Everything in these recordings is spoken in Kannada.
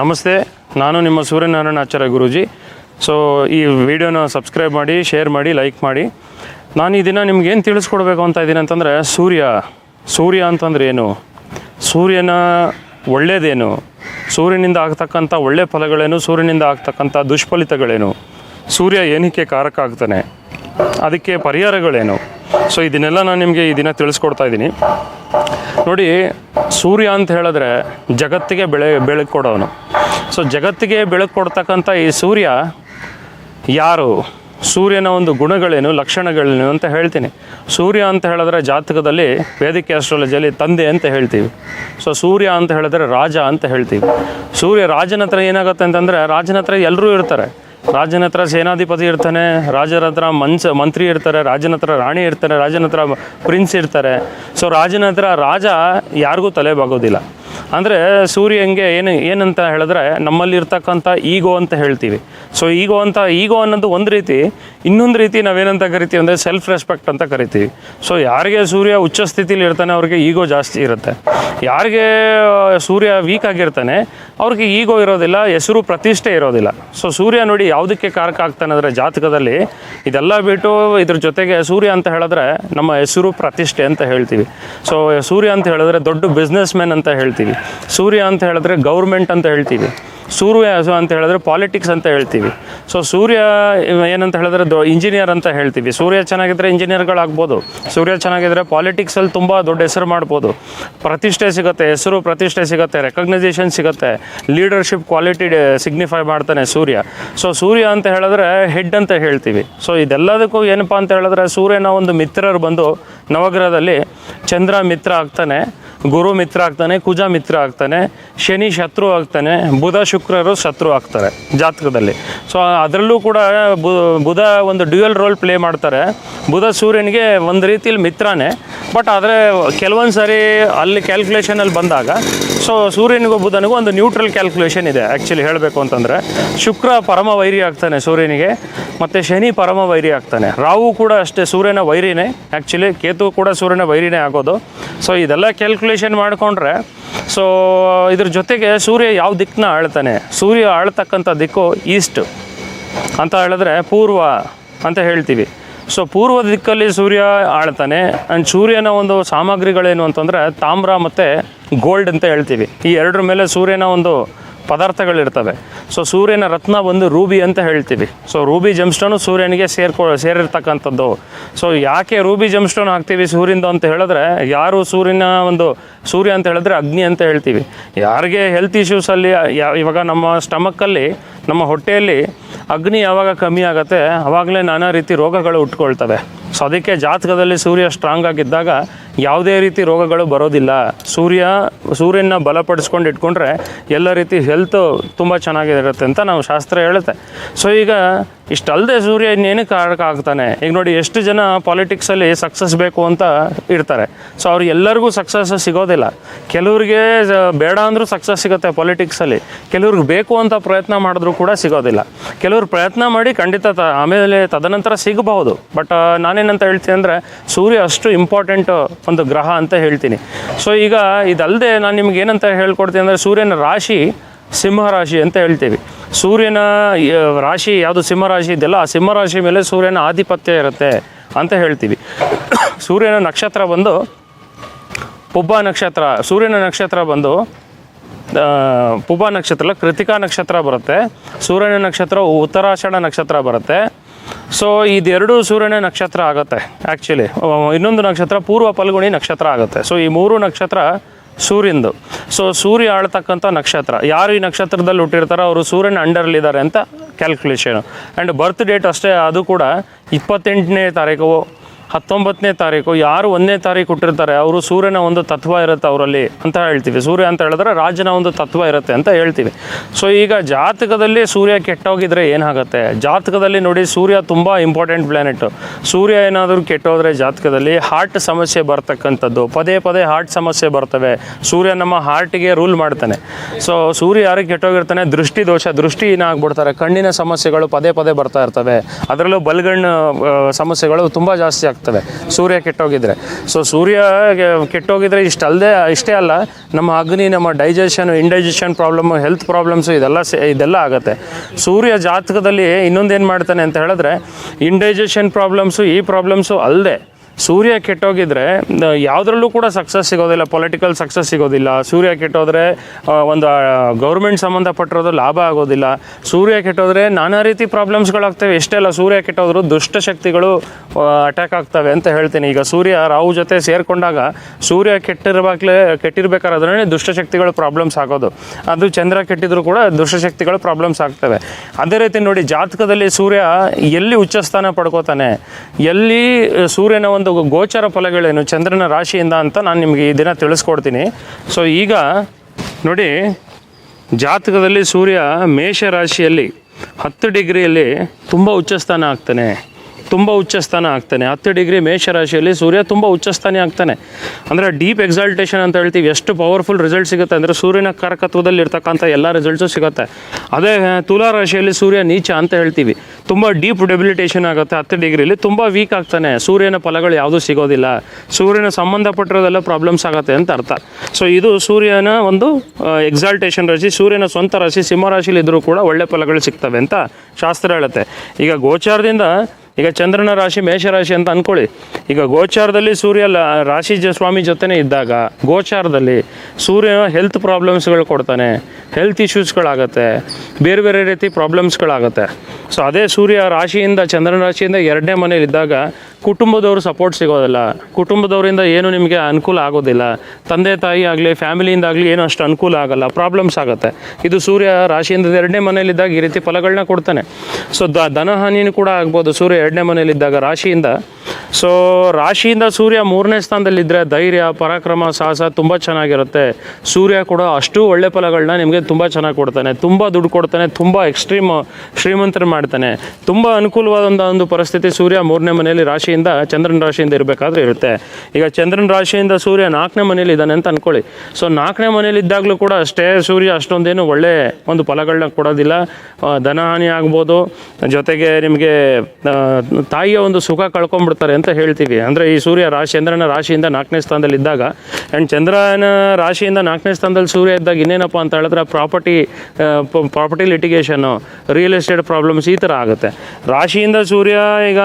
ನಮಸ್ತೆ, ನಾನು ನಿಮ್ಮ ಸೂರ್ಯನಾರಾಯಣ ಆಚಾರ್ಯ ಗುರೂಜಿ. ಸೊ ಈ ವಿಡಿಯೋನ ಸಬ್ಸ್ಕ್ರೈಬ್ ಮಾಡಿ ಶೇರ್ ಮಾಡಿ ಲೈಕ್ ಮಾಡಿ. ನಾನು ಈ ದಿನ ನಿಮ್ಗೆ ಏನು ತಿಳಿಸ್ಕೊಡ್ಬೇಕು ಅಂತ ಇದ್ದೀನಿ ಅಂತಂದರೆ, ಸೂರ್ಯ ಸೂರ್ಯ ಅಂತಂದ್ರೆ ಏನು? ಸೂರ್ಯನ ಒಳ್ಳೆಯದೇನು ಸೂರ್ಯನಿಂದ ಆಗ್ತಕ್ಕಂಥ ಒಳ್ಳೆ ಫಲಗಳೇನು? ಸೂರ್ಯನಿಂದ ಆಗ್ತಕ್ಕಂಥ ದುಷ್ಫಲಿತಗಳೇನು? ಸೂರ್ಯ ಏನಕ್ಕೆ ಕಾರಕ ಆಗ್ತಾನೆ? ಅದಕ್ಕೆ ಪರಿಹಾರಗಳೇನು? ಸೊ ಇದನ್ನೆಲ್ಲ ನಾನು ನಿಮಗೆ ಈ ದಿನ ತಿಳಿಸ್ಕೊಡ್ತಾ ಇದ್ದೀನಿ. ನೋಡಿ, ಸೂರ್ಯ ಅಂತ ಹೇಳಿದ್ರೆ ಜಗತ್ತಿಗೆ ಬೆಳೆ, ಬೆಳಕು ಕೊಡೋನು. ಸೊ ಜಗತ್ತಿಗೆ ಬೆಳಕು ಕೊಡ್ತಕ್ಕಂಥ ಈ ಸೂರ್ಯ ಯಾರು? ಸೂರ್ಯನ ಒಂದು ಗುಣಗಳೇನು, ಲಕ್ಷಣಗಳೇನು ಅಂತ ಹೇಳ್ತೀನಿ. ಸೂರ್ಯ ಅಂತ ಹೇಳಿದ್ರೆ ಜಾತಕದಲ್ಲಿ, ವೇದಿಕೆ ಆಸ್ಟ್ರಾಲಜಿಯಲ್ಲಿ ತಂದೆ ಅಂತ ಹೇಳ್ತೀವಿ. ಸೊ ಸೂರ್ಯ ಅಂತ ಹೇಳಿದ್ರೆ ರಾಜ ಅಂತ ಹೇಳ್ತೀವಿ. ಸೂರ್ಯ ರಾಜನ ಹತ್ರ ಏನಾಗುತ್ತೆ ಅಂತಂದರೆ, ರಾಜನ ಹತ್ರ ಎಲ್ಲರೂ ಇರ್ತಾರೆ. ರಾಜನ ಹತ್ರ ಸೇನಾಧಿಪತಿ ಇರ್ತಾನೆ, ರಾಜರ ಹತ್ರ ಮಂಚ, ಮಂತ್ರಿ ಇರ್ತಾರೆ, ರಾಜನ ಹತ್ರ ರಾಣಿ ಇರ್ತಾರೆ, ರಾಜನ ಹತ್ರ ಪ್ರಿನ್ಸ್ ಇರ್ತಾರೆ. ಸೊ ರಾಜನ ಹತ್ರ ರಾಜ ಯಾರಿಗೂ ತಲೆ ಬಾಗೋದಿಲ್ಲ. ಅಂದರೆ ಸೂರ್ಯಂಗೆ ಏನು, ಏನಂತ ಹೇಳಿದ್ರೆ ನಮ್ಮಲ್ಲಿ ಇರ್ತಕ್ಕಂಥ ಈಗೋ ಅಂತ ಹೇಳ್ತೀವಿ. ಸೊ ಈಗೋ ಅಂತ ಈಗೋ ಅನ್ನೋದು ಒಂದು ರೀತಿ, ಇನ್ನೊಂದು ರೀತಿ ನಾವೇನಂತ ಕರಿತೀವಿ ಅಂದರೆ ಸೆಲ್ಫ್ ರೆಸ್ಪೆಕ್ಟ್ ಅಂತ ಕರಿತೀವಿ. ಸೊ ಯಾರಿಗೆ ಸೂರ್ಯ ಉಚ್ಚ ಸ್ಥಿತಿಲಿ ಇರ್ತಾನೆ, ಅವ್ರಿಗೆ ಈಗೋ ಜಾಸ್ತಿ ಇರುತ್ತೆ. ಯಾರಿಗೆ ಸೂರ್ಯ ವೀಕ್ ಆಗಿರ್ತಾನೆ, ಅವ್ರಿಗೆ ಈಗೋ ಇರೋದಿಲ್ಲ, ಹೆಸರು ಪ್ರತಿಷ್ಠೆ ಇರೋದಿಲ್ಲ. ಸೊ ಸೂರ್ಯ ನೋಡಿ ಯಾವುದಕ್ಕೆ ಕಾರಕ ಆಗ್ತಾನೆ ಅಂದರೆ ಜಾತಕದಲ್ಲಿ, ಇದೆಲ್ಲ ಬಿಟ್ಟು ಇದ್ರ ಜೊತೆಗೆ ಸೂರ್ಯ ಅಂತ ಹೇಳಿದ್ರೆ ನಮ್ಮ ಹೆಸರು ಪ್ರತಿಷ್ಠೆ ಅಂತ ಹೇಳ್ತೀವಿ. ಸೊ ಸೂರ್ಯ ಅಂತ ಹೇಳಿದ್ರೆ ದೊಡ್ಡ ಬಿಸ್ನೆಸ್ ಮ್ಯಾನ್ ಅಂತ ಹೇಳ್ತೀವಿ. ಸೂರ್ಯ ಅಂತ ಹೇಳಿದ್ರೆ ಗೌರ್ಮೆಂಟ್ ಅಂತ ಹೇಳ್ತೀವಿ. ಸೂರ್ಯ ಅಂತ ಹೇಳಿದ್ರೆ ಪಾಲಿಟಿಕ್ಸ್ ಅಂತ ಹೇಳ್ತೀವಿ. ಸೊ ಸೂರ್ಯ ಏನಂತ ಹೇಳಿದ್ರೆ ಇಂಜಿನಿಯರ್ ಅಂತ ಹೇಳ್ತೀವಿ. ಸೂರ್ಯ ಚೆನ್ನಾಗಿದ್ರೆ ಇಂಜಿನಿಯರ್ಗಳಾಗ್ಬೋದು ಸೂರ್ಯ ಚೆನ್ನಾಗಿದ್ರೆ ಪಾಲಿಟಿಕ್ಸಲ್ಲಿ ತುಂಬ ದೊಡ್ಡ ಹೆಸರು ಮಾಡ್ಬೋದು. ಪ್ರತಿಷ್ಠೆ ಸಿಗುತ್ತೆ, ಹೆಸರು ಪ್ರತಿಷ್ಠೆ ಸಿಗುತ್ತೆ ರೆಕಗ್ನೈಸೇಷನ್ ಸಿಗುತ್ತೆ ಲೀಡರ್ಶಿಪ್ ಕ್ವಾಲಿಟಿ ಸಿಗ್ನಿಫೈ ಮಾಡ್ತಾನೆ ಸೂರ್ಯ. ಸೊ ಸೂರ್ಯ ಅಂತ ಹೇಳಿದ್ರೆ ಹೆಡ್ ಅಂತ ಹೇಳ್ತೀವಿ. ಸೊ ಇದೆಲ್ಲದಕ್ಕೂ ಏನಪ್ಪಾ ಅಂತ ಹೇಳಿದ್ರೆ ಸೂರ್ಯನ ಒಂದು ಮಿತ್ರರು ಬಂದು ನವಗ್ರಹದಲ್ಲಿ ಚಂದ್ರ ಮಿತ್ರ ಆಗ್ತಾನೆ. ಗುರು ಮಿತ್ರ ಆಗ್ತಾನೆ, ಕುಜ ಮಿತ್ರ ಆಗ್ತಾನೆ, ಶನಿ ಶತ್ರು ಆಗ್ತಾನೆ, ಬುಧ ಶುಕ್ರರು ಶತ್ರು ಆಗ್ತಾರೆ ಜಾತಕದಲ್ಲಿ. ಸೊ ಅದರಲ್ಲೂ ಕೂಡ ಬುಧ ಒಂದು ಡ್ಯೂಯಲ್ ರೋಲ್ ಪ್ಲೇ ಮಾಡ್ತಾರೆ. ಬುಧ ಸೂರ್ಯನಿಗೆ ಒಂದು ರೀತಿಯಲ್ಲಿ ಮಿತ್ರನೇ, ಬಟ್ ಆದರೆ ಕೆಲವೊಂದು ಸಾರಿ ಅಲ್ಲಿ ಕ್ಯಾಲ್ಕುಲೇಷನಲ್ಲಿ ಬಂದಾಗ ಸೊ ಸೂರ್ಯನಿಗೂ ಬುಧನಿಗೂ ಒಂದು ನ್ಯೂಟ್ರಲ್ ಕ್ಯಾಲ್ಕುಲೇಷನ್ ಇದೆ ಆ್ಯಕ್ಚುಲಿ ಹೇಳಬೇಕು ಅಂತಂದರೆ. ಶುಕ್ರ ಪರಮ ವೈರಿ ಆಗ್ತಾನೆ ಸೂರ್ಯನಿಗೆ, ಮತ್ತು ಶನಿ ಪರಮ ವೈರಿ ಆಗ್ತಾನೆ. ರಾಹು ಕೂಡ ಅಷ್ಟೇ ಸೂರ್ಯನ ವೈರಿನೇ ಆ್ಯಕ್ಚುಲಿ ಕೇತು ಕೂಡ ಸೂರ್ಯನ ವೈರಿನೇ ಆಗೋದು. ಸೊ ಇದೆಲ್ಲ ಕ್ಯಾಲ್ಕುಲೇಷನ್ ಮಾಡಿಕೊಂಡ್ರೆ ಸೊ ಇದ್ರ ಜೊತೆಗೆ ಸೂರ್ಯ ಯಾವ ದಿಕ್ಕನ್ನ ಆಳ್ತಾನೆ? ಸೂರ್ಯ ಆಳ್ತಕ್ಕಂಥ ದಿಕ್ಕು ಈಸ್ಟ್. ಅಂತ ಹೇಳಿದ್ರೆ ಪೂರ್ವ ಅಂತ ಹೇಳ್ತೀವಿ. ಸೊ ಪೂರ್ವ ದಿಕ್ಕಲ್ಲಿ ಸೂರ್ಯ ಆಳ್ತಾನೆ. ಆ್ಯಂಡ್ ಸೂರ್ಯನ ಒಂದು ಸಾಮಗ್ರಿಗಳೇನು ಅಂತಂದರೆ ತಾಮ್ರ ಮತ್ತು ಗೋಲ್ಡ್ ಅಂತ ಹೇಳ್ತೀವಿ. ಈ ಎರಡರ ಮೇಲೆ ಸೂರ್ಯನ ಒಂದು ಪದಾರ್ಥಗಳಿರ್ತವೆ. ಸೊ ಸೂರ್ಯನ ರತ್ನ ಒಂದು ರೂಬಿ ಅಂತ ಹೇಳ್ತೀವಿ. ಸೊ ರೂಬಿ ಜಮ್ಸ್ಟೋನು ಸೂರ್ಯನಿಗೆ ಸೇರ್ಕೊ, ಸೇರಿರ್ತಕ್ಕಂಥದ್ದು. ಸೊ ಯಾಕೆ ರೂಬಿ ಜಮ್ಸ್ಟೋನ್ ಹಾಕ್ತೀವಿ ಸೂರ್ಯಂದು ಅಂತ ಹೇಳಿದ್ರೆ, ಯಾರು ಸೂರ್ಯನ ಒಂದು ಸೂರ್ಯ ಅಂತ ಹೇಳಿದ್ರೆ ಅಗ್ನಿ ಅಂತ ಹೇಳ್ತೀವಿ. ಯಾರಿಗೆ ಹೆಲ್ತ್ ಇಶ್ಯೂಸಲ್ಲಿ ಇವಾಗ ನಮ್ಮ ಸ್ಟಮಕ್ಕಲ್ಲಿ ನಮ್ಮ ಹೊಟ್ಟೆಯಲ್ಲಿ ಅಗ್ನಿ ಯಾವಾಗ ಕಮ್ಮಿ ಆಗುತ್ತೆ ಆವಾಗಲೇ ನಾನಾ ರೀತಿ ರೋಗಗಳು ಉಟ್ಕೊಳ್ತವೆ. ಸೊ ಅದಕ್ಕೆ ಜಾತಕದಲ್ಲಿ ಸೂರ್ಯ ಸ್ಟ್ರಾಂಗ್ ಆಗಿದ್ದಾಗ ಯಾವುದೇ ರೀತಿ ರೋಗಗಳು ಬರೋದಿಲ್ಲ. ಸೂರ್ಯ, ಸೂರ್ಯನ ಬಲಪಡಿಸ್ಕೊಂಡು ಇಟ್ಕೊಂಡ್ರೆ ಎಲ್ಲ ರೀತಿ ಹೆಲ್ತ್ ತುಂಬ ಚೆನ್ನಾಗಿರುತ್ತೆ ಅಂತ ನಾವು ಶಾಸ್ತ್ರ ಹೇಳುತ್ತೆ. ಸೊ ಈಗ ಇಷ್ಟಲ್ಲದೆ ಸೂರ್ಯ ಇನ್ನೇನಕ್ಕೆ ಆಗ್ತಾನೆ ಈಗ ನೋಡಿ ಎಷ್ಟು ಜನ ಪಾಲಿಟಿಕ್ಸಲ್ಲಿ ಸಕ್ಸಸ್ ಬೇಕು ಅಂತ ಇರ್ತಾರೆ. ಸೊ ಅವ್ರು ಎಲ್ಲರಿಗೂ ಸಕ್ಸಸ್ ಸಿಗೋದಿಲ್ಲ. ಕೆಲವ್ರಿಗೆ ಬೇಡ ಅಂದರೂ ಸಕ್ಸಸ್ ಸಿಗುತ್ತೆ ಪಾಲಿಟಿಕ್ಸಲ್ಲಿ ಕೆಲವ್ರಿಗೆ ಬೇಕು ಅಂತ ಪ್ರಯತ್ನ ಮಾಡಿದ್ರೂ ಕೂಡ ಸಿಗೋದಿಲ್ಲ. ಕೆಲವ್ರು ಪ್ರಯತ್ನ ಮಾಡಿ ಖಂಡಿತ ಆಮೇಲೆ ತದನಂತರ ಸಿಗಬಹುದು. ಬಟ್ ನಾನೇನಂತ ಹೇಳ್ತೀನಿ ಅಂದರೆ, ಸೂರ್ಯ ಅಷ್ಟು ಇಂಪಾರ್ಟೆಂಟ್ ಒಂದು ಗ್ರಹ ಅಂತ ಹೇಳ್ತೀನಿ. ಸೊ ಈಗ ಇದಲ್ಲದೆ ನಾನು ನಿಮ್ಗೆ ಏನಂತ ಹೇಳ್ಕೊಡ್ತೀನಿ ಅಂದರೆ ಸೂರ್ಯನ ರಾಶಿ ಸಿಂಹ ರಾಶಿ ಅಂತ ಹೇಳ್ತೀವಿ. ಸೂರ್ಯನ ರಾಶಿ ಯಾವುದು ಸಿಂಹ ರಾಶಿ ಇದೆಯಲ್ಲ, ಆ ಸಿಂಹ ರಾಶಿ ಮೇಲೆ ಸೂರ್ಯನ ಆಧಿಪತ್ಯ ಇರುತ್ತೆ ಅಂತ ಹೇಳ್ತೀವಿ. ಸೂರ್ಯನ ನಕ್ಷತ್ರ ಬಂದು, ಪುಬ್ಬ ನಕ್ಷತ್ರ, ಸೂರ್ಯನ ನಕ್ಷತ್ರ ಬಂದು ಪುಬ್ಬ ನಕ್ಷತ್ರ, ಕೃತಿಕಾ ನಕ್ಷತ್ರ ಬರುತ್ತೆ. ಸೂರ್ಯನ ನಕ್ಷತ್ರ ಉತ್ತರಾಷಾಢ ನಕ್ಷತ್ರ ಬರುತ್ತೆ. ಸೊ ಇದೆರಡು ಸೂರ್ಯನ ನಕ್ಷತ್ರ ಆಗುತ್ತೆ ಆ್ಯಕ್ಚುಲಿ ಇನ್ನೊಂದು ನಕ್ಷತ್ರ ಪೂರ್ವ ಫಲ್ಗುಣಿ ನಕ್ಷತ್ರ ಆಗುತ್ತೆ. ಸೊ ಈ ಮೂರು ನಕ್ಷತ್ರ ಸೂರ್ಯಂದು. ಸೊ ಸೂರ್ಯ ಆಳ್ತಕ್ಕಂಥ ನಕ್ಷತ್ರ. ಯಾರು ಈ ನಕ್ಷತ್ರದಲ್ಲಿ ಹುಟ್ಟಿರ್ತಾರೋ ಅವರು ಸೂರ್ಯನ ಅಂಡರ್ಲಿದ್ದಾರೆ ಅಂತ ಕ್ಯಾಲ್ಕುಲೇಷನ್ ಆ್ಯಂಡ್ ಬರ್ತ್ ಡೇಟ್ ಅಷ್ಟೇ, ಅದು ಕೂಡ ಇಪ್ಪತ್ತೆಂಟನೇ ತಾರೀಕು ಹತ್ತೊಂಬತ್ತನೇ ತಾರೀಕು, ಯಾರು ಒಂದನೇ ತಾರೀಕು ಹುಟ್ಟಿರ್ತಾರೆ, ಅವರು ಸೂರ್ಯನ ಒಂದು ತತ್ವ ಇರುತ್ತೆ ಅವರಲ್ಲಿ ಅಂತ ಹೇಳ್ತೀವಿ. ಸೂರ್ಯ ಅಂತ ಹೇಳಿದ್ರೆ ರಾಜನ ಒಂದು ತತ್ವ ಇರುತ್ತೆ ಅಂತ ಹೇಳ್ತೀವಿ. ಸೊ ಈಗ ಜಾತಕದಲ್ಲಿ ಸೂರ್ಯ ಕೆಟ್ಟೋಗಿದ್ರೆ ಏನಾಗುತ್ತೆ? ಜಾತಕದಲ್ಲಿ ನೋಡಿ, ಸೂರ್ಯ ತುಂಬ ಇಂಪಾರ್ಟೆಂಟ್ ಪ್ಲಾನೆಟ್ ಸೂರ್ಯ ಏನಾದರೂ ಕೆಟ್ಟೋದ್ರೆ ಜಾತಕದಲ್ಲಿ ಹಾರ್ಟ್ ಸಮಸ್ಯೆ ಬರ್ತಕ್ಕಂಥದ್ದು. ಪದೇ ಪದೇ ಹಾರ್ಟ್ ಸಮಸ್ಯೆ ಬರ್ತವೆ. ಸೂರ್ಯ ನಮ್ಮ ಹಾರ್ಟಿಗೆ ರೂಲ್ ಮಾಡ್ತಾನೆ. ಸೊ ಸೂರ್ಯ ಯಾರಿಗೆ ಕೆಟ್ಟೋಗಿರ್ತಾನೆ? ದೃಷ್ಟಿ ದೋಷ, ದೃಷ್ಟಿ ಏನಾಗ್ಬಿಡ್ತಾರೆ? ಕಣ್ಣಿನ ಸಮಸ್ಯೆಗಳು ಪದೇ ಪದೇ ಬರ್ತಾ ಇರ್ತವೆ. ಅದರಲ್ಲೂ ಬಲ್ಗಣ್ಣು ಸಮಸ್ಯೆಗಳು ತುಂಬ ಜಾಸ್ತಿ ಆಗ್ತವೆ. ಆಗ್ತವೆ ಸೂರ್ಯ ಕೆಟ್ಟೋಗಿದ್ರೆ. ಸೊ ಸೂರ್ಯ ಕೆಟ್ಟೋಗಿದ್ರೆ ಇಷ್ಟಲ್ಲದೆ ಇಷ್ಟೇ ಅಲ್ಲ, ನಮ್ಮ ಅಗ್ನಿ, ನಮ್ಮ digestion indigestion problem health problems ಇದೆಲ್ಲ ಇದೆಲ್ಲ ಆಗುತ್ತೆ. ಸೂರ್ಯ ಜಾತಕದಲ್ಲಿ ಇನ್ನೊಂದೇನು ಮಾಡ್ತಾನೆ ಅಂತ ಹೇಳಿದ್ರೆ ಇಂಡೈಜೆಷನ್ ಪ್ರಾಬ್ಲಮ್ಸು ಈ ಪ್ರಾಬ್ಲಮ್ಸು ಅಲ್ಲದೆ ಸೂರ್ಯ ಕೆಟ್ಟೋಗಿದ್ರೆ ಯಾವುದ್ರಲ್ಲೂ ಕೂಡ ಸಕ್ಸಸ್ ಸಿಗೋದಿಲ್ಲ ಪೊಲಿಟಿಕಲ್ ಸಕ್ಸಸ್ ಸಿಗೋದಿಲ್ಲ. ಸೂರ್ಯ ಕೆಟ್ಟೋದ್ರೆ ಒಂದು ಗೌರ್ಮೆಂಟ್ ಸಂಬಂಧಪಟ್ಟಿರೋದು ಲಾಭ ಆಗೋದಿಲ್ಲ. ಸೂರ್ಯ ಕೆಟ್ಟೋದ್ರೆ ನಾನಾ ರೀತಿ ಪ್ರಾಬ್ಲಮ್ಸ್ಗಳಾಗ್ತವೆ ಅಲ್ಲ ಸೂರ್ಯ ಕೆಟ್ಟೋದ್ರು ದುಷ್ಟಶಕ್ತಿಗಳು ಅಟ್ಯಾಕ್ ಆಗ್ತವೆ ಅಂತ ಹೇಳ್ತೀನಿ. ಈಗ ಸೂರ್ಯ ರಾವು ಜೊತೆ ಸೇರಿಕೊಂಡಾಗ ಸೂರ್ಯ ಕೆಟ್ಟಿರ್ವಾಗ್ಲೇ ಕೆಟ್ಟಿರ್ಬೇಕಾದ್ರೆ ದುಷ್ಟಶಕ್ತಿಗಳು ಪ್ರಾಬ್ಲಮ್ಸ್ ಆಗೋದು. ಅದು ಚಂದ್ರ ಕೆಟ್ಟಿದ್ರು ಕೂಡ ದುಷ್ಟಶಕ್ತಿಗಳು ಪ್ರಾಬ್ಲಮ್ಸ್ ಆಗ್ತವೆ. ಅದೇ ರೀತಿ ನೋಡಿ, ಜಾತಕದಲ್ಲಿ ಸೂರ್ಯ ಎಲ್ಲಿ ಉಚ್ಚಸ್ಥಾನ ಪಡ್ಕೋತಾನೆ? ಎಲ್ಲಿ ಸೂರ್ಯನ ಒಂದು ಗೋಚರ ಫಲಗಳೇನು ಚಂದ್ರನ ರಾಶಿಯಿಂದ ಅಂತ ನಾನು ನಿಮಗೆ ಈ ದಿನ ತಿಳಿಸ್ಕೊಡ್ತೀನಿ. ಸೊ ಈಗ ನೋಡಿ, ಜಾತಕದಲ್ಲಿ ಸೂರ್ಯ ಮೇಷ ರಾಶಿಯಲ್ಲಿ ಹತ್ತು ಡಿಗ್ರಿಯಲ್ಲಿ ತುಂಬ ಉಚ್ಚಸ್ಥಾನ ಆಗ್ತಾನೆ. ತುಂಬ ಉಚ್ಚಸ್ಥಾನ ಆಗ್ತಾನೆ. ಹತ್ತು ಡಿಗ್ರಿ ಮೇಷ ರಾಶಿಯಲ್ಲಿ ಸೂರ್ಯ ತುಂಬ ಉಚ್ಚಸ್ಥಾನಿ ಆಗ್ತಾನೆ. ಅಂದರೆ ಡೀಪ್ ಎಕ್ಸಾಲ್ಟೇಷನ್ ಅಂತ ಹೇಳ್ತೀವಿ, ಎಷ್ಟು ಪವರ್ಫುಲ್ ರಿಸಲ್ಟ್ ಸಿಗುತ್ತೆ ಅಂದರೆ ಸೂರ್ಯನ ಕಾರಕತ್ವದಲ್ಲಿ ಇರ್ತಕ್ಕಂಥ ಎಲ್ಲ ರಿಸಲ್ಟ್ಸು ಸಿಗುತ್ತೆ. ಅದೇ ತುಲಾ ರಾಶಿಯಲ್ಲಿ ಸೂರ್ಯ ನೀಚ ಅಂತ ಹೇಳ್ತೀವಿ. ತುಂಬ ಡೀಪ್ ಡೆಬಿಲಿಟೇಷನ್ ಆಗುತ್ತೆ ಹತ್ತು ಡಿಗ್ರಿಲಿ, ತುಂಬ ವೀಕ್ ಆಗ್ತಾನೆ. ಸೂರ್ಯನ ಫಲಗಳು ಯಾವುದೂ ಸಿಗೋದಿಲ್ಲ. ಸೂರ್ಯನ ಸಂಬಂಧಪಟ್ಟಿರೋದೆಲ್ಲ ಪ್ರಾಬ್ಲಮ್ಸ್ ಆಗುತ್ತೆ ಅಂತ ಅರ್ಥ. ಸೊ ಇದು ಸೂರ್ಯನ ಒಂದು ಎಕ್ಸಾಲ್ಟೇಷನ್ ರಾಶಿ, ಸೂರ್ಯನ ಸ್ವಂತ ರಾಶಿ ಸಿಂಹರಾಶಿಲಿ ಇದ್ದರೂ ಕೂಡ ಒಳ್ಳೆ ಫಲಗಳು ಸಿಗ್ತವೆ ಅಂತ ಶಾಸ್ತ್ರ ಹೇಳುತ್ತೆ. ಈಗ ಗೋಚಾರದಿಂದ ಈಗ ಚಂದ್ರನ ರಾಶಿ ಮೇಷರಾಶಿ ಅಂತ ಅಂದ್ಕೊಳ್ಳಿ ಈಗ ಗೋಚಾರದಲ್ಲಿ ಸೂರ್ಯ ರಾಶಿ ಸ್ವಾಮಿ ಜೊತೆನೇ ಇದ್ದಾಗ ಗೋಚಾರದಲ್ಲಿ ಸೂರ್ಯ ಹೆಲ್ತ್ ಪ್ರಾಬ್ಲಮ್ಸ್ಗಳು ಕೊಡ್ತಾನೆ ಹೆಲ್ತ್ ಇಶ್ಯೂಸ್ಗಳಾಗತ್ತೆ ಬೇರೆ ಬೇರೆ ರೀತಿ ಪ್ರಾಬ್ಲಮ್ಸ್ಗಳಾಗತ್ತೆ ಸೊ ಅದೇ ಸೂರ್ಯ ರಾಶಿಯಿಂದ, ಚಂದ್ರನ ರಾಶಿಯಿಂದ ಎರಡನೇ ಮನೇಲಿ ಇದ್ದಾಗ ಕುಟುಂಬದವರು ಸಪೋರ್ಟ್ ಸಿಗೋದಿಲ್ಲ. ಕುಟುಂಬದವರಿಂದ ಏನು ನಿಮಗೆ ಅನುಕೂಲ ಆಗೋದಿಲ್ಲ. ತಂದೆ, ತಾಯಿ ಆಗಲಿ ಫ್ಯಾಮಿಲಿಯಿಂದ ಆಗಲಿ ಏನು ಅಷ್ಟು ಅನುಕೂಲ ಆಗಲ್ಲ ಪ್ರಾಬ್ಲಮ್ಸ್ ಆಗುತ್ತೆ. ಇದು ಸೂರ್ಯ ರಾಶಿಯಿಂದ ಎರಡನೇ ಮನೇಲಿದ್ದಾಗ ಈ ರೀತಿ ಫಲಗಳನ್ನ ಕೊಡ್ತಾನೆ. ಸೊ ದ ಕೂಡ ಆಗ್ಬೋದು. ಸೂರ್ಯ ಎರಡನೇ ಮನೇಲಿದ್ದಾಗ ರಾಶಿಯಿಂದ ಸೊ ರಾಶಿಯಿಂದ ಸೂರ್ಯ ಮೂರನೇ ಸ್ಥಾನದಲ್ಲಿದ್ದರೆ ಧೈರ್ಯ, ಪರಾಕ್ರಮ, ಸಾಹಸ ತುಂಬ ಚೆನ್ನಾಗಿರುತ್ತೆ. ಸೂರ್ಯ ಕೂಡ ಅಷ್ಟು ಒಳ್ಳೆ ಫಲಗಳನ್ನ ನಿಮಗೆ ತುಂಬ ಚೆನ್ನಾಗಿ ಕೊಡ್ತಾನೆ. ತುಂಬ ದುಡ್ಡು ಕೊಡ್ತಾನೆ, ತುಂಬ ಎಕ್ಸ್ಟ್ರೀಮ್ ಶ್ರೀಮಂತರು ಮಾಡ್ತಾನೆ. ತುಂಬ ಅನುಕೂಲವಾದಂಥ ಒಂದು ಪರಿಸ್ಥಿತಿ ಸೂರ್ಯ ಮೂರನೇ ಮನೆಯಲ್ಲಿ ರಾಶಿಯಿಂದ, ಚಂದ್ರನ ರಾಶಿಯಿಂದ ಇರಬೇಕಾದ್ರೆ ಇರುತ್ತೆ. ಈಗ ಚಂದ್ರನ ರಾಶಿಯಿಂದ ಸೂರ್ಯ ನಾಲ್ಕನೇ ಮನೇಲಿ ಇದ್ದಾನೆ ಅಂತ ಅನ್ಕೊಳ್ಳಿ. ಸೊ ನಾಲ್ಕನೇ ಮನೇಲಿ ಇದ್ದಾಗಲೂ ಕೂಡ ಅಷ್ಟೇ ಸೂರ್ಯ ಅಷ್ಟೊಂದೇನು ಒಳ್ಳೆ ಒಂದು ಫಲಗಳನ್ನ ಕೊಡೋದಿಲ್ಲ. ಧನಹಾನಿ ಆಗ್ಬೋದು. ಜೊತೆಗೆ ನಿಮಗೆ ತಾಯಿಯ ಒಂದು ಸುಖ ಕಳ್ಕೊಂಡ್ಬಿಡ್ತಾರೆ ಅಂತ ಹೇಳ್ತೀವಿ. ಅಂದರೆ ಈ ಸೂರ್ಯ ರಾಶಿ, ಚಂದ್ರನ ರಾಶಿಯಿಂದ ನಾಲ್ಕನೇ ಸ್ಥಾನದಲ್ಲಿ ಇದ್ದಾಗ ಆ್ಯಂಡ್ ಚಂದ್ರನ ರಾಶಿಯಿಂದ ನಾಲ್ಕನೇ ಸ್ಥಾನದಲ್ಲಿ ಸೂರ್ಯ ಇದ್ದಾಗ ಇನ್ನೇನಪ್ಪ ಅಂತ ಹೇಳಿದ್ರೆ property property litigation real estate problems ಈ ಥರ ಆಗುತ್ತೆ. ರಾಶಿಯಿಂದ ಸೂರ್ಯ ಈಗ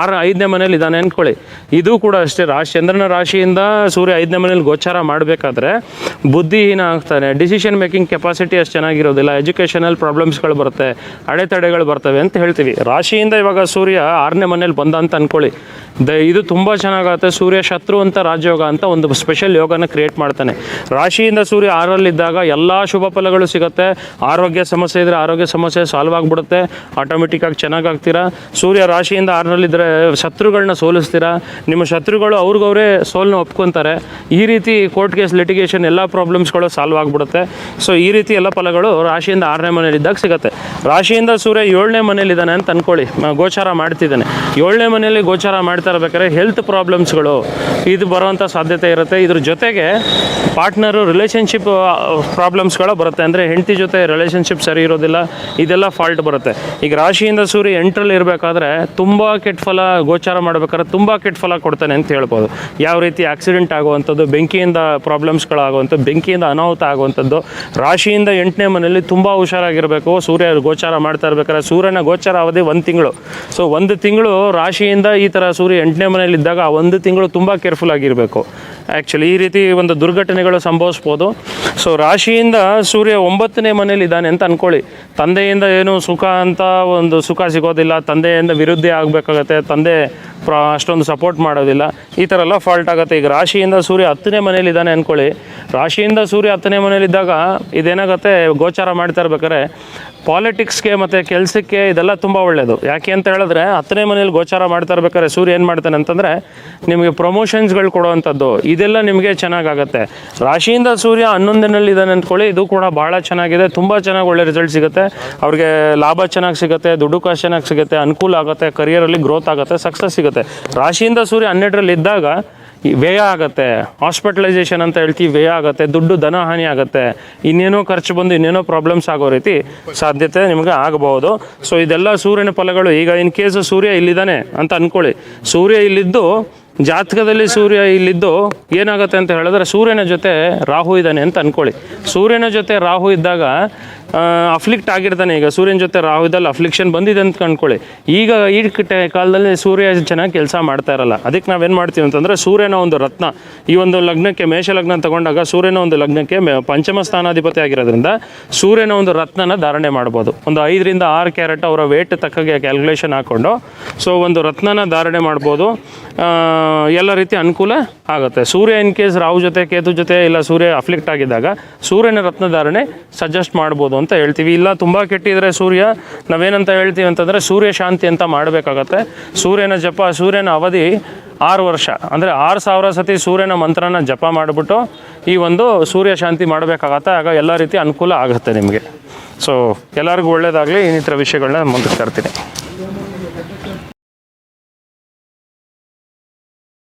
ಆರು, ಐದನೇ ಮನೇಲಿ ಇದ್ದಾನೆ ಅಂದ್ಕೊಳ್ಳಿ ಇದು ಕೂಡ ಅಷ್ಟೇ, ರಾಶಿ, ಚಂದ್ರನ ರಾಶಿಯಿಂದ ಸೂರ್ಯ ಐದನೇ ಮನೇಲಿ ಗೋಚಾರ ಮಾಡಬೇಕಾದ್ರೆ ಬುದ್ಧಿಹೀನ ಆಗ್ತಾನೆ. ಡಿಸಿಷನ್ ಮೇಕಿಂಗ್ ಕೆಪಾಸಿಟಿ ಅಷ್ಟು ಚೆನ್ನಾಗಿರೋದಿಲ್ಲ. ಎಜುಕೇಷನಲ್ ಪ್ರಾಬ್ಲಮ್ಸ್ಗಳು ಬರುತ್ತೆ. ಅಡೆತಡೆಗಳು ಬರ್ತವೆ ಅಂತ ಹೇಳ್ತೀವಿ. ರಾಶಿಯಿಂದ ಇವಾಗ ಸೂರ್ಯ ಆರನೇ ಮನೇಲಿ ಬಂದ ಅಂತ ಅನ್ಕೊಳ್ಳಿ. ದ ಇದು ತುಂಬ ಚೆನ್ನಾಗುತ್ತೆ ಸೂರ್ಯ ಶತ್ರು ಅಂತ ರಾಜಯೋಗ ಅಂತ ಒಂದು ಸ್ಪೆಷಲ್ ಯೋಗನ ಕ್ರಿಯೇಟ್ ಮಾಡ್ತಾನೆ. ರಾಶಿಯಿಂದ ಸೂರ್ಯ ಆರಲ್ಲಿದ್ದಾಗ ಎಲ್ಲ ಶುಭ ಫಲಗಳು ಸಿಗುತ್ತೆ. ಆರೋಗ್ಯ ಸಮಸ್ಯೆ ಇದ್ದರೆ ಆರೋಗ್ಯ ಸಮಸ್ಯೆ ಸಾಲ್ವ್ ಆಗಿಬಿಡುತ್ತೆ. ಆಟೋಮೆಟಿಕ್ಕಾಗಿ ಚೆನ್ನಾಗಾಗ್ತೀರಾ? ಸೂರ್ಯ ರಾಶಿಯಿಂದ ಆರಲ್ಲಿದ್ದರೆ ಶತ್ರುಗಳನ್ನ ಸೋಲಿಸ್ತೀರಾ? ನಿಮ್ಮ ಶತ್ರುಗಳು ಅವ್ರಿಗವರೇ ಸೋಲನ್ನ ಒಪ್ಕೊತಾರೆ. ಈ ರೀತಿ ಕೋರ್ಟ್ ಕೇಸ್ ಲಿಟಿಗೇಷನ್ ಎಲ್ಲ ಪ್ರಾಬ್ಲಮ್ಸ್ಗಳು ಸಾಲ್ವ್ ಆಗಿಬಿಡುತ್ತೆ. ಸೊ ಈ ರೀತಿ ಎಲ್ಲ ಫಲಗಳು ರಾಶಿಯಿಂದ ಆರನೇ ಮನೇಲಿದ್ದಾಗ ಸಿಗುತ್ತೆ. ರಾಶಿಯಿಂದ ಸೂರ್ಯ ಏಳನೇ ಮನೇಲಿದ್ದಾನೆ ಅಂತ ಅನ್ಕೊಳ್ಳಿ. ಗೋಚಾರ ಮಾಡ್ತಿದ್ದಾನೆ. ಏಳನೇ ಮನೆಯಲ್ಲಿ ಗೋಚಾರ ಮಾಡ್ತಾ ಇರ್ಬೇಕಾದ್ರೆ ಹೆಲ್ತ್ ಪ್ರಾಬ್ಲಮ್ಸ್ಗಳು ಇದು ಬರುವಂಥ ಸಾಧ್ಯತೆ ಇರುತ್ತೆ. ಇದ್ರ ಜೊತೆಗೆ ಪಾರ್ಟ್ನರು ರಿಲೇಷನ್ಶಿಪ್ ಪ್ರಾಬ್ಲಮ್ಸ್ಗಳು ಬರುತ್ತೆ. ಅಂದರೆ ಹೆಂಡತಿ ಜೊತೆ ರಿಲೇಷನ್ಶಿಪ್ ಸರಿ ಇರೋದಿಲ್ಲ, ಇದೆಲ್ಲ ಫಾಲ್ಟ್ ಬರುತ್ತೆ. ಈಗ ರಾಶಿಯಿಂದ ಸೂರ್ಯ ಎಂಟ್ರಲ್ಲಿ ಇರಬೇಕಾದ್ರೆ ತುಂಬ ಕೆಟ್ಟ ಫಲ ಗೋಚಾರ ಮಾಡಬೇಕಾದ್ರೆ ತುಂಬ ಕೆಟ್ಟ ಫಲ ಕೊಡ್ತಾನೆ ಅಂತ ಹೇಳ್ಬೋದು. ಯಾವ ರೀತಿ ಆಕ್ಸಿಡೆಂಟ್ ಆಗುವಂಥದ್ದು, ಬೆಂಕಿಯಿಂದ ಪ್ರಾಬ್ಲಮ್ಸ್ಗಳಾಗುವಂಥದ್ದು ಬೆಂಕಿಯಿಂದ ಅನಾಹುತ ಆಗುವಂಥದ್ದು, ರಾಶಿಯಿಂದ ಎಂಟನೇ ಮನೆಯಲ್ಲಿ ತುಂಬ ಹುಷಾರಾಗಿರಬೇಕು. ಸೂರ್ಯ ಗೋಚಾರ ಮಾಡ್ತಾ ಇರ್ಬೇಕಾದ್ರೆ ಸೂರ್ಯನ ಗೋಚಾರ ಅವಧಿ ಒಂದು ತಿಂಗಳು. ಸೊ ಒಂದು ತಿಂಗಳು ರಾಶಿಯಿಂದ ಈ ಥರ ಸೂರ್ಯ ಎಂಟನೇ ಮನೆಯಲ್ಲಿ ಇದ್ದಾಗ ಆ ಒಂದು ತಿಂಗಳು ತುಂಬ ಕೇರ್ಫುಲ್ ಆಗಿರಬೇಕು. ಆ್ಯಕ್ಚುಲಿ ಈ ರೀತಿ ಒಂದು ದುರ್ಘಟನೆಗಳು ಸಂಭವಿಸ್ಬೋದು. ಸೊ ರಾಶಿಯಿಂದ ಸೂರ್ಯ ಒಂಬತ್ತನೇ ಮನೇಲಿ ಇದ್ದಾನೆ ಅಂತ ಅಂದ್ಕೊಳ್ಳಿ ತಂದೆಯಿಂದ ಏನು ಸುಖ ಅಂತ ಒಂದು ಸುಖ ಸಿಗೋದಿಲ್ಲ, ತಂದೆಯಿಂದ ವಿರುದ್ಧ ಆಗಬೇಕಾಗತ್ತೆ, ತಂದೆ ಪ್ರ ಅಷ್ಟೊಂದು ಸಪೋರ್ಟ್ ಮಾಡೋದಿಲ್ಲ. ಈ ಥರ ಎಲ್ಲ ಫಾಲ್ಟ್ ಆಗುತ್ತೆ. ಈಗ ರಾಶಿಯಿಂದ ಸೂರ್ಯ ಹತ್ತನೇ ಮನೇಲಿ ಇದ್ದಾನೆ ಅಂದ್ಕೊಳ್ಳಿ ರಾಶಿಯಿಂದ ಸೂರ್ಯ ಹತ್ತನೇ ಮನೇಲಿದ್ದಾಗ ಇದೇನಾಗುತ್ತೆ? ಗೋಚಾರ ಮಾಡ್ತಾ ಇರ್ಬೇಕಾದ್ರೆ ಪಾಲಿಟಿಕ್ಸ್ಗೆ ಮತ್ತು ಕೆಲಸಕ್ಕೆ ಇದೆಲ್ಲ ತುಂಬ ಒಳ್ಳೆಯದು ಯಾಕೆ ಅಂತ ಹೇಳಿದ್ರೆ ಹತ್ತನೇ ಮನೇಲಿ ಗೋಚಾರ ಮಾಡ್ತಾ ಇರ್ಬೇಕಾದ್ರೆ ಸೂರ್ಯ ಏನು ಮಾಡ್ತಾನೆ ಅಂತಂದರೆ ನಿಮಗೆ ಪ್ರಮೋಷನ್ಸ್ಗಳು ಕೊಡುವಂಥದ್ದು. ಇದೆಲ್ಲ ನಿಮಗೆ ಚೆನ್ನಾಗಾಗತ್ತೆ. ರಾಶಿಯಿಂದ ಸೂರ್ಯ ಹನ್ನೊಂದನಲ್ಲಿ ಇದ್ದಾನೆ ಅಂದ್ಕೊಳ್ಳಿ, ಇದು ಕೂಡ ಭಾಳ ಚೆನ್ನಾಗಿದೆ. ತುಂಬ ಚೆನ್ನಾಗಿ ಒಳ್ಳೆ ರಿಸಲ್ಟ್ ಸಿಗುತ್ತೆ. ಅವ್ರಿಗೆ ಲಾಭ ಚೆನ್ನಾಗಿ ಸಿಗುತ್ತೆ, ದುಡ್ಡು ಕಾಸು ಚೆನ್ನಾಗಿ ಸಿಗುತ್ತೆ, ಅನುಕೂಲ ಆಗುತ್ತೆ ಕರಿಯರಲ್ಲಿ ಗ್ರೋತ್ ಆಗುತ್ತೆ ಸಕ್ಸಸ್ ಸಿಗುತ್ತೆ. ರಾಶಿಯಿಂದ ಸೂರ್ಯ ಹನ್ನೆರಡರಲ್ಲಿ ಇದ್ದಾಗ ವ್ಯಯ ಆಗುತ್ತೆ. ಹಾಸ್ಪಿಟಲೈಸೇಷನ್ ಅಂತ ಹೇಳ್ತೀವಿ ವ್ಯಯ ಆಗುತ್ತೆ, ದುಡ್ಡು ಧನ ಹಾನಿ ಆಗುತ್ತೆ. ಇನ್ನೇನೋ ಖರ್ಚು ಬಂದು ಇನ್ನೇನೋ ಪ್ರಾಬ್ಲಮ್ಸ್ ಆಗೋ ರೀತಿ ಸಾಧ್ಯತೆ ನಿಮಗೆ ಆಗಬಹುದು ಸೊ ಇದೆಲ್ಲ ಸೂರ್ಯನ ಫಲಗಳು. ಈಗ ಇನ್ ಕೇಸ್ ಸೂರ್ಯ ಇಲ್ಲಿದ್ದಾನೆ ಅಂತ ಅನ್ಕೊಳ್ಳಿ. ಸೂರ್ಯ ಇಲ್ಲಿದ್ದು, ಜಾತಕದಲ್ಲಿ ಸೂರ್ಯ ಇಲ್ಲಿದ್ದು ಏನಾಗುತ್ತೆ ಅಂತ ಹೇಳಿದ್ರೆ ಸೂರ್ಯನ ಜೊತೆ ರಾಹು ಇದ್ದಾನೆ ಅಂತ ಅನ್ಕೊಳ್ಳಿ. ಸೂರ್ಯನ ಜೊತೆ ರಾಹು ಇದ್ದಾಗ ಅಫ್ಲಿಕ್ಟ್ ಆಗಿರ್ತಾನೆ. ಈಗ ಸೂರ್ಯನ ಜೊತೆ ರಾಹುದಲ್ಲಿ ಅಫ್ಲಿಕ್ಷನ್ ಬಂದಿದೆ ಅಂತ ಕಂಡ್ಕೊಳ್ಳಿ. ಈಗ ಈ ಕಾಲದಲ್ಲಿ ಸೂರ್ಯ ಚೆನ್ನಾಗಿ ಕೆಲಸ ಮಾಡ್ತಾ ಇರಲ್ಲ. ಅದಕ್ಕೆ ನಾವೇನು ಮಾಡ್ತೀವಿ ಅಂತಂದರೆ ಸೂರ್ಯನ ಒಂದು ರತ್ನ. ಈ ಒಂದು ಲಗ್ನಕ್ಕೆ, ಮೇಷ ಲಗ್ನ ತಗೊಂಡಾಗ ಸೂರ್ಯನ ಒಂದು ಲಗ್ನಕ್ಕೆ ಪಂಚಮ ಸ್ಥಾನಾಧಿಪತಿ ಆಗಿರೋದ್ರಿಂದ ಸೂರ್ಯನ ಒಂದು ರತ್ನನ ಧಾರಣೆ ಮಾಡ್ಬೋದು. ಒಂದು ಐದರಿಂದ ಆರು ಕ್ಯಾರೆಟ್ ಅವರ ವೇಟ್ ತಕ್ಕಗೆ ಕ್ಯಾಲ್ಕುಲೇಷನ್ ಹಾಕ್ಕೊಂಡು ಸೊ ಒಂದು ರತ್ನನ ಧಾರಣೆ ಮಾಡ್ಬೋದು. ಎಲ್ಲ ರೀತಿ ಅನುಕೂಲ ಆಗುತ್ತೆ. ಸೂರ್ಯ ಇನ್ ಕೇಸ್ ರಾಹು ಜೊತೆ, ಕೇತು ಜೊತೆ, ಇಲ್ಲ ಸೂರ್ಯ ಅಫ್ಲಿಕ್ಟ್ ಆಗಿದ್ದಾಗ ಸೂರ್ಯನ ರತ್ನ ಧಾರಣೆ ಸಜೆಸ್ಟ್ ಮಾಡ್ಬೋದು ಅಂತ ಹೇಳ್ತೀವಿ. ಇಲ್ಲ, ತುಂಬ ಕೆಟ್ಟಿದ್ರೆ ಸೂರ್ಯ, ನಾವೇನಂತ ಹೇಳ್ತೀವಿ ಅಂತಂದರೆ ಸೂರ್ಯ ಶಾಂತಿ ಅಂತ ಮಾಡಬೇಕಾಗತ್ತೆ. ಸೂರ್ಯನ ಜಪ, ಸೂರ್ಯನ ಅವಧಿ ಆರು ವರ್ಷ. ಅಂದರೆ ಆರು ಸಾವಿರ ಸತಿ ಸೂರ್ಯನ ಮಂತ್ರನ ಜಪ ಮಾಡಿಬಿಟ್ಟು ಈ ಒಂದು ಸೂರ್ಯ ಶಾಂತಿ ಮಾಡಬೇಕಾಗತ್ತೆ. ಆಗ ಎಲ್ಲ ರೀತಿ ಅನುಕೂಲ ಆಗುತ್ತೆ ನಿಮಗೆ. ಸೊ ಎಲ್ಲರಿಗೂ ಒಳ್ಳೆಯದಾಗಲಿ ಇನ್ನಿತರ ವಿಷಯಗಳನ್ನ ಮುಂದಕ್ಕೆ ತರ್ತೀನಿ.